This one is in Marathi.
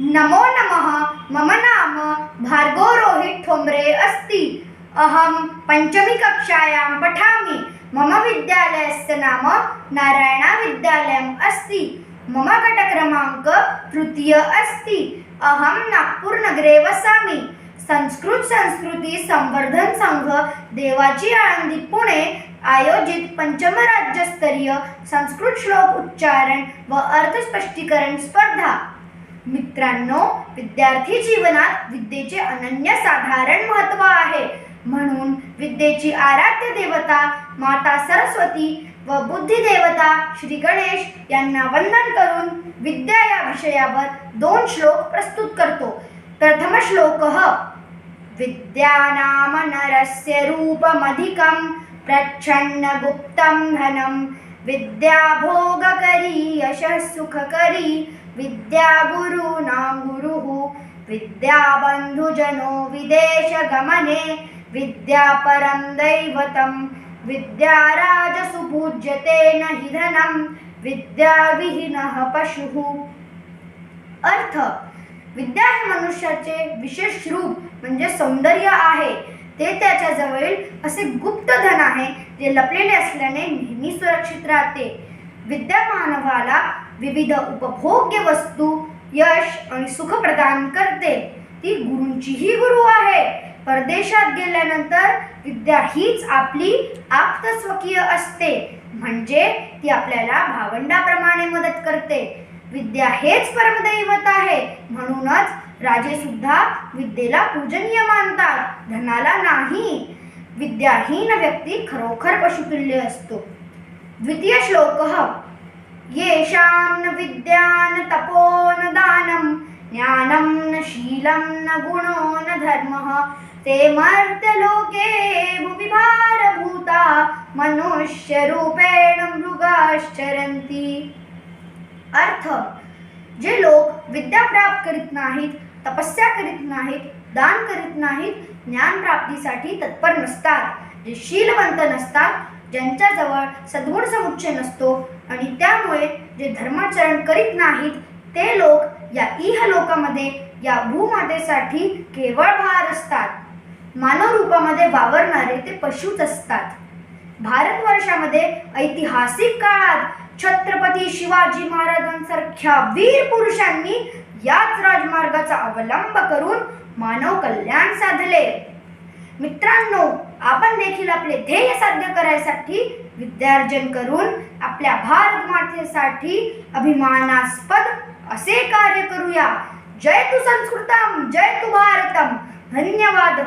नमो नमः मम नाम भार्गो रोहित ठोंबरे अस्ति। अहं पञ्चमीकक्षायां पठामि। मम विद्यालयस्य नाम नारायणाविद्यालयम् अस्ति। मम गटक्रमाङ्क तृतीय अस्ति। अहं नागपूरनगरे वसामि। संस्कृत संस्कृती संवर्धन संघ देवाची आळंदी पुणे आयोजित पंचम राज्यस्तरीय संस्कृत श्लोक उच्चारण व अर्थस्पष्टीकरण स्पर्धा। मित्रांनो विद्यार्थी जीवनात विद्येचे अनन्यसाधारण महत्त्व आहे. म्हणून विद्येची आराध्य देवता माता सरस्वती व बुद्धी देवता श्री गणेश यांना वंदन करून विद्या या विषयावर दोन श्लोक प्रस्तुत करतो. प्रथम श्लोक विद्यानाम नरस्य रूपमधिकं प्रच्छन्न गुप्तं धनं विद्या यश सुखकरी विद्या गुरूणां गुरुः विद्या बन्धुजनो विदेशगमने विद्या परम दैवतम विद्या राजसु पूज्यते न हि विद्या विद्याविहीनः पशुः। अर्थ विद्या हे मनुष्याचे विशेष रूप म्हणजे सौंदर्य आहे. ते त्याच्या जवळील असे गुप्त धन आहे जे लपलेले असल्याने नेहमी सुरक्षित राहते. विद्या मानवाला विविध उपभोग्य वस्तू यश आणि सुख प्रदान करते. ती गुरूंचीही गुरु आहे. परदेशात गेल्यानंतर विद्या हीच आपली आप्तस्वकीय असते. म्हणजे ती आपल्याला भावंडाप्रमाणे मदत करते. विद्या हेच परमदैवत आहे. म्हणूनच राजे सुद्धा विद्येला पूजनीय मानतात. धनाला नाही. विद्याहीन व्यक्ती खरोखर पशुतुल्य असतो. द्वितीय श्लोक येषां न विद्या न तपो न दानं ज्ञानं न शीलं न गुणो न धर्मः. ते मर्त्यलोके भुवि भारभूता मनुष्यरूपेण मृगाश्चरन्ति. अर्थ. जे लोक विद्या प्राप्त करीत नाहीत तपस्या करीत नाहीत दान करीत नाहीत ज्ञान प्राप्तीसाठी तत्पर नसतात. जे शीलवंत नसतात ज्यांच्याजवळ सद्गुण समुच्चय नसतो आणि त्यामुळे जे धर्माचरण करीत नाहीत ते लोक या इह लोकामध्ये या भूमातेसाठी केवळ भार असतात. मानव रूपामध्ये वावरणारे ते पशुच असतात. भारतवर्षामध्ये ऐतिहासिक काळात छत्रपती शिवाजी महाराजांसारख्या वीर पुरुषांनी याच राजमार्गाचा अवलंब करून मानव कल्याण साधले. मित्रांनो आपण देखील आपले ध्येय साध्य करायसाठी विद्यार्जन करून आपल्या भारत मातेसाठी अभिमानास्पद असे कार्य करूया. जय तू संस्कृतम जय तु भारतम. धन्यवाद.